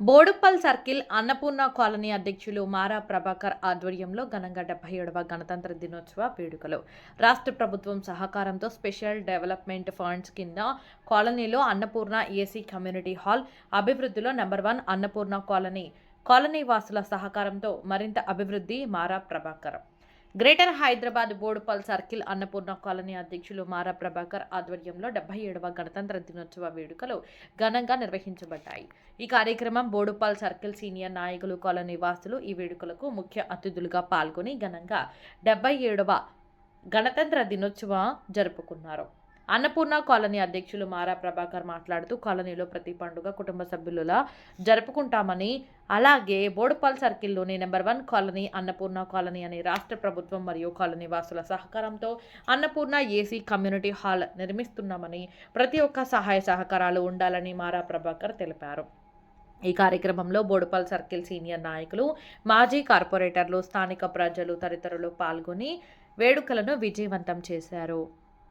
Boduppal circle Annapurna colony అధ్యక్షులు మారా ప్రభాకర్ ఆధ్వర్యంలో ఘనంగా డెబ్బై ఏడవ గణతంత్ర దినోత్సవ వేడుకలు. రాష్ట్ర ప్రభుత్వం సహకారంతో స్పెషల్ డెవలప్మెంట్ ఫండ్స్ కింద కాలనీలో అన్నపూర్ణ ఏసీ కమ్యూనిటీ హాల్ అభివృద్ధిలో number one Annapurna colony colony వాసుల సహకారంతో మరింత అభివృద్ధి Mara Prabhakar. Greater Hyderabad Boduppal circle Annapurna colony అధ్యక్షులు మారా ప్రభాకర్ ఆధ్వర్యంలో డెబ్బై ఏడవ గణతంత్ర దినోత్సవ వేడుకలు ఘనంగా నిర్వహించబడ్డాయి. ఈ కార్యక్రమం బోడుపాల్ సర్కిల్ సీనియర్ నాయకులు కాలనీ వాసులు ఈ వేడుకలకు ముఖ్య అతిథులుగా పాల్గొని ఘనంగా డెబ్బై ఏడవ గణతంత్ర దినోత్సవ జరుపుకున్నారు. అన్నపూర్ణ కాలనీ అధ్యక్షులు మారా ప్రభాకర్ మాట్లాడుతూ కాలనీలో ప్రతి పండుగ కుటుంబ సభ్యులలా జరుపుకుంటామని అలాగే Boduppal సర్కిల్లోని number one colony Annapurna colony అనే రాష్ట్ర ప్రభుత్వం మరియు కాలనీ వాసుల సహకారంతో అన్నపూర్ణ ఏసీ కమ్యూనిటీ హాల్ నిర్మిస్తున్నామని ప్రతి ఒక్క సహాయ సహకారాలు ఉండాలని మారా ప్రభాకర్ తెలిపారు. ఈ కార్యక్రమంలో బోడుపాల్ సర్కిల్ సీనియర్ నాయకులు మాజీ కార్పొరేటర్లు స్థానిక ప్రజలు తదితరులు పాల్గొని వేడుకలను విజయవంతం చేశారు.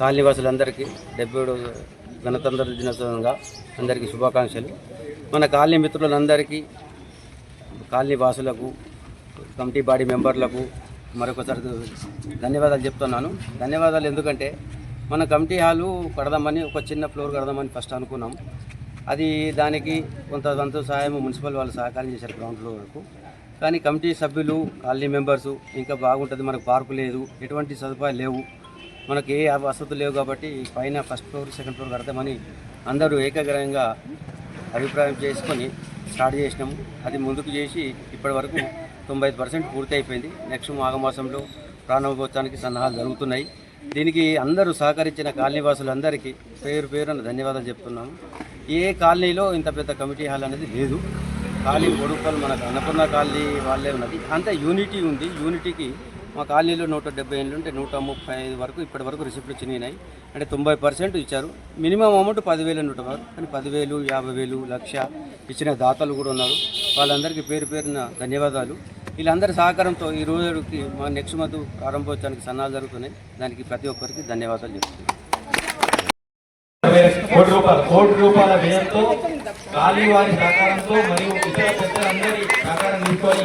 కాలనీవాసులందరికీ డెబ్బై ఏడు గణతంత్ర దినోత్సవంగా అందరికీ శుభాకాంక్షలు. మన కాలనీ మిత్రులందరికీ కాలనీ వాసులకు కమిటీ బాడీ మెంబర్లకు మరొకసారి ధన్యవాదాలు చెప్తున్నాను. ధన్యవాదాలు ఎందుకంటే మన కమిటీ హాలు కడదామని ఒక చిన్న ఫ్లోర్ కడదామని ఫస్ట్ అనుకున్నాం. అది దానికి కొంత వంతు సహాయం మున్సిపల్ వాళ్ళు సహకారం చేశారు గ్రౌండ్ ఫ్లోర్ వరకు. కానీ కమిటీ సభ్యులు కాలనీ మెంబర్సు ఇంకా బాగుంటుంది మనకు పార్కు లేదు ఎటువంటి సదుపాయాలు లేవు. మనకి ఏ వసతులు లేవు కాబట్టి పైన ఫస్ట్ ఫ్లోర్ సెకండ్ ఫ్లోర్ కడతామని అందరూ ఏకగ్రహంగా అభిప్రాయం చేసుకొని స్టార్ట్ చేసినాము. అది ముందుకు చేసి ఇప్పటి వరకు తొంభై పర్సెంట్ పూర్తి అయిపోయింది. నెక్స్ట్ మాఘమాసంలో ప్రారంభోత్సవానికి సన్నాహాలు జరుగుతున్నాయి. దీనికి అందరూ సహకరించిన కాలనీవాసులందరికీ పేరు పేరున ధన్యవాదాలు చెప్తున్నాము. ఏ కాలనీలో ఇంత పెద్ద కమిటీ హాల్ అనేది లేదు. కాలనీ కొడుకలు మనకు అన్నపూర్ణ కాలనీ వాళ్ళే ఉన్నది. అంత యూనిటీ ఉంది. యూనిటీకి మా కాలనీలో నూట డెబ్బై ఏళ్ళు ఉంటే నూట ముప్పై ఐదు వరకు ఇప్పటి వరకు రిసిప్ట్లు చినిగినాయి. అంటే తొంభై పర్సెంట్ ఇచ్చారు. మినిమం అమౌంట్ పదివేలు నూట వరకు కానీ పదివేలు యాభై వేలు లక్ష ఇచ్చిన దాతలు కూడా ఉన్నారు. వాళ్ళందరికీ పేరు పేరున ధన్యవాదాలు. వీళ్ళందరి సహకారంతో ఈ రోజుకి మా నెక్స్ట్ మంత్ ప్రారంభోత్సవానికి సన్నాలు జరుగుతున్నాయి. దానికి ప్రతి ఒక్కరికి ధన్యవాదాలు చెప్తున్నాను. కోటి రూపాయలు కోటి రూపాయల వ్యయంతో ఖాళీ వారి సహకారంతో మరియు ఇతర పెద్దలందరి సహకారం తీసుకొని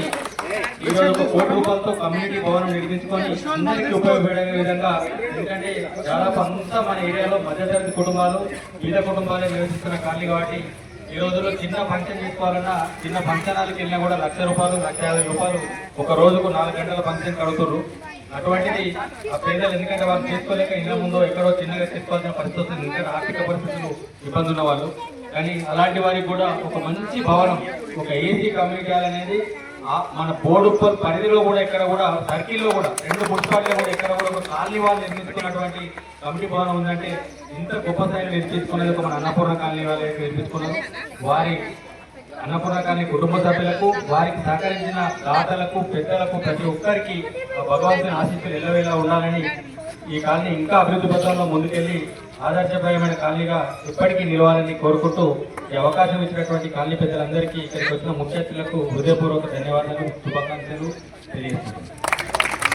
ఈ ఒక కోటి రూపాయలతో కమ్యూనిటీ భవనం నిర్మించుకొని అందరికీ ఉపయోగపడే విధంగా ఎందుకంటే దాదాపు అంతా మన ఏరియాలో మధ్యతరగతి కుటుంబాలు పేద కుటుంబాలే నివసిస్తున్న ఖాళీ కాబట్టి ఈ రోజుల్లో చిన్న ఫంక్షన్ చేసుకోవాలన్నా చిన్న ఫంక్షన్ హాల్కి వెళ్ళినా కూడా లక్ష రూపాయలు లక్ష యాభై రూపాయలు ఒక రోజుకు నాలుగు గంటల ఫంక్షన్ కడుతుర్రు. అటువంటిది ఆ పేదలు ఎందుకంటే వాళ్ళు చేసుకోలేక ఇళ్ళ ముందు ఎక్కడో చిన్నగా చేసుకోవాల్సిన పరిస్థితులు ఎందుకంటే ఆర్థిక పరిస్థితులు ఇబ్బంది ఉన్న వాళ్ళు కానీ అలాంటి వారికి కూడా ఒక మంచి భవనం ఒక ఏసీ కమ్యూనిటీ అనేది మన బోడుప్పల్ పరిధిలో కూడా ఎక్కడ కూడా సర్కిల్లో కూడా రెండు మున్సిపాలిటీలో కూడా ఎక్కడ కూడా ఒక కాలనీ వాళ్ళు నిర్మించుకున్నటువంటి కమిటీ భవనం ఉందంటే ఇంత గొప్ప స్థాయిలో నిర్మించుకునేది ఒక మన అన్నపూర్ణ కాలనీ వాళ్ళు నిర్మించుకున్నారు. వారి అన్నపూర్ణ కాలనీ కుటుంబ సభ్యులకు వారికి సహకరించిన దాతలకు పెద్దలకు ప్రతి ఒక్కరికి భగవంతుని ఆశీస్సులు ఎల్లవేళ ఉండాలని ఈ కాలనీ ఇంకా అభివృద్ధి పథంలో ముందుకెళ్ళి ఆదర్శప్రాయమైన కాలనీగా ఇప్పటికీ నిలవాలని కోరుకుంటూ ఈ అవకాశం ఇచ్చినటువంటి కాలనీ పెద్దలందరికీ ఇక్కడికి వచ్చిన ముఖ్య అతిథులకు హృదయపూర్వక ధన్యవాదాలు శుభాకాంక్షలు తెలియజేస్తున్నాను.